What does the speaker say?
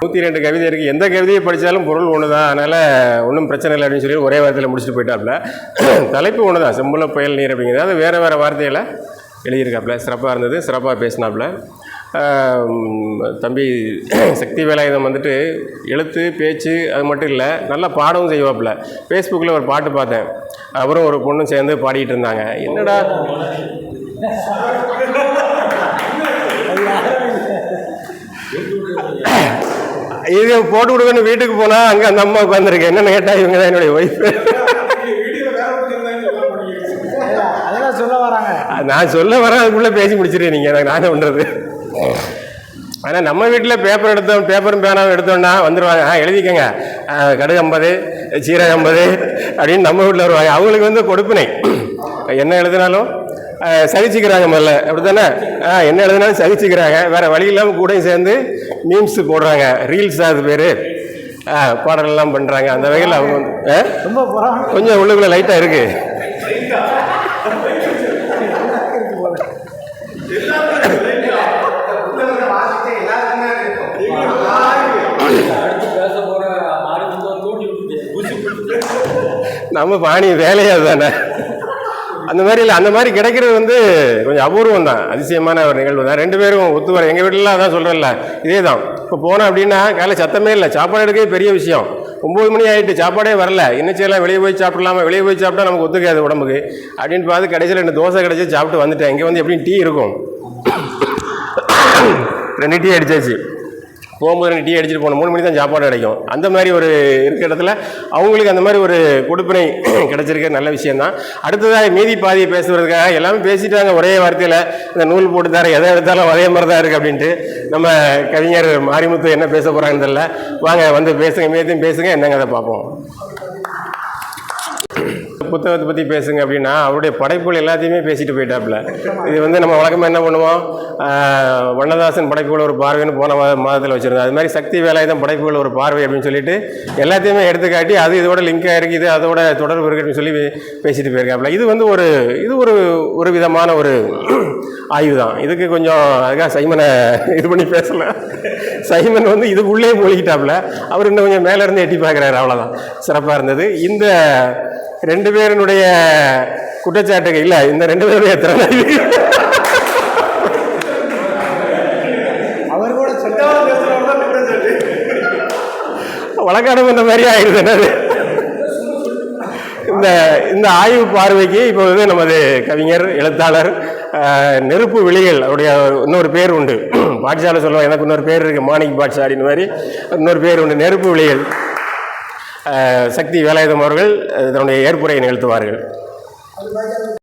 நூற்றி ரெண்டு கவிதை இருக்குது எந்த கவிதையை படித்தாலும் பொருள் ஒன்று தான் அதனால் ஒன்றும் பிரச்சனை இல்லை அப்படின்னு சொல்லி ஒரே வார்த்தையில் முடிச்சுட்டு போயிட்டாப்புல தலைப்பு ஒன்று தான் செம்புல புயல் நீர் அப்படிங்கிறது. அது வேறு வேறு வார்த்தையில் எழுதியிருக்காப்புல சிறப்பாக இருந்தது. சிறப்பாக பேசினாப்புல தம்பி சக்தி வேலாயுதம் வந்துட்டு எழுத்து பேச்சு அது மட்டும் இல்லை நல்லா பாடவும் செய்வாப்புல ஃபேஸ்புக்கில் ஒரு பாட்டு பார்த்தேன். அவரும் ஒரு பொண்ணும் சேர்ந்து பாடிட்டு இருந்தாங்க. என்னடா? இது போட்டு கொடுக்கணும் வீட்டுக்கு போனால் அங்கே அந்த அம்மா உட்காந்துருக்கு என்னென்னு கேட்டால் இவங்க தான் என்னுடைய ஒய்ஃபு அதெல்லாம் சொல்ல வராங்க. நான் சொல்ல வரேன் அதுக்குள்ளே பேசி முடிச்சிருக்கேன் நீங்கள் எனக்கு நான் பண்ணுறது ஆனால் நம்ம வீட்டில் பேப்பர் எடுத்தோம் பேப்பரும் பேனாவும் எடுத்தோம்னா வந்துடுவாங்க ஆ எழுதிக்கங்க. கடுகு ஐம்பது சீரகம் ஐம்பது அப்படின்னு நம்ம வீட்டில் வருவாங்க. அவங்களுக்கு வந்து கொடுப்பினை. என்ன எழுதினாலும் சகிச்சுக்கிறாங்க முதல்ல. அப்படி தானே ஆ என்ன எழுதினாலும் சகிச்சுக்கிறாங்க. வேறு வழி இல்லாமல் கூடயும் சேர்ந்து மீம்ஸ் போடுறாங்க. ரீல்ஸ் அது பேர். பாடலெல்லாம் பண்ணுறாங்க அந்த வகையில் அவங்க வந்து? ரொம்ப கொஞ்சம் உள்ளுக்குள்ளே லைட்டாக இருக்குது நம்ம பாணி வேலையே அதுதானே அந்த மாதிரி இல்லை அந்த மாதிரி கிடைக்கிறது வந்து கொஞ்சம் அபூர்வம் தான் அதிசயமான ஒரு நிகழ்வு தான். ரெண்டு பேரும் ஒத்து வர எங்கள் வீட்டிலலாம் அதான் சொல்கிறேன்ல இதே தான் இப்போ போனோம் அப்படின்னா காலையில் சத்தமே இல்லை சாப்பாடு எடுக்கவே பெரிய விஷயம். ஒம்பது மணி ஆகிட்டு சாப்பாடே வரல என்ன செய்யலாம் வெளியே போய் சாப்பிடலாமா வெளியே போய் சாப்பிட்டா நமக்கு ஒத்துக்காது உடம்புக்கு. அப்படின்னு பார்த்து கடைசியில் ரெண்டு தோசை கிடச்சி சாப்பிட்டு வந்துட்டேன். இங்கே வந்து எப்படியும் டீ இருக்கும். ரெண்டு டீ அடித்தாச்சு போகும்போது ரெண்டு டீ அடிச்சுட்டு போகணும் மூணு மணி தான் சாப்பாடு கிடைக்கும். அந்த மாதிரி ஒரு இருக்கிற இடத்துல அவங்களுக்கு அந்த மாதிரி ஒரு கொடுப்பினை கிடைச்சிருக்க நல்ல விஷயந்தான் அடுத்ததாக மீதி பாதியை பேசுகிறதுக்காக எல்லாமே பேசிட்டாங்க ஒரே வார்த்தையில் இந்த நூல் போட்டு தர எதை எடுத்தாலும் அதே மாதிரி தான் இருக்குது அப்படின்ட்டு. நம்ம கவிஞர் மாரிமுத்து என்ன பேச போகிறாங்கன்னு தெரியல. வாங்க வந்து பேசுங்க மீதியும் பேசுங்க என்னங்க அதை பார்ப்போம். புத்தகத்தை பற்றி பேசுங்க அப்படின்னா அவருடைய படைப்புகள் எல்லாத்தையுமே பேசிட்டு போயிட்டாப்புல. இது வந்து நம்ம வழக்கமாக என்ன பண்ணுவோம்? வண்ணதாசன் படைப்புகள் ஒரு பார்வைன்னு போன மாதத்தில் வச்சுருந்தோம். அது மாதிரி சக்தி வேலாயுதம் படைப்புகள் ஒரு பார்வை அப்படின்னு சொல்லிட்டு எல்லாத்தையுமே எடுத்துக்காட்டி அது இதோட லிங்காக இருக்குது இது அதோட தொடர்பு இருக்குன்னு சொல்லி பேசிட்டு போயிருக்காப்புல. இது வந்து ஒரு இது ஒரு ஒரு விதமான ஒரு ஆய்வு தான். இதுக்கு கொஞ்சம் அதுக்காக சைமனை இது பண்ணி பேசல சைமன் வந்து இதுக்குள்ளே மூழ்கிட்டாப்புல. அவர் இன்னும் கொஞ்சம் மேலேருந்து எட்டி பார்க்குறாரு அவ்வளோதான் சிறப்பாக இருந்தது. இந்த ரெண்டு பேருனுடைய குற்றச்சாட்டுகள் இல்லை இந்த ரெண்டு பேருடைய திறனை அவர் கூட வழக்காடம் இந்த மாதிரி ஆயிடுது என்னது? இந்த இந்த ஆய்வு பார்வைக்கு இப்போ வந்து நமது கவிஞர் எழுத்தாளர் நெருப்பு விழிகள் அவருடைய இன்னொரு பேர் உண்டு. பாட்சாலை சொல்லுவாங்க எனக்கு இன்னொரு பேர் இருக்குது மாணிக் பாட்ஷா அப்படின்னு மாதிரி. இன்னொரு பேர் உண்டு நெருப்பு விழிகள். சக்தி வேலாயுதம் அவர்கள் தன்னுடைய ஏற்புரையை நிகழ்த்துவார்கள்.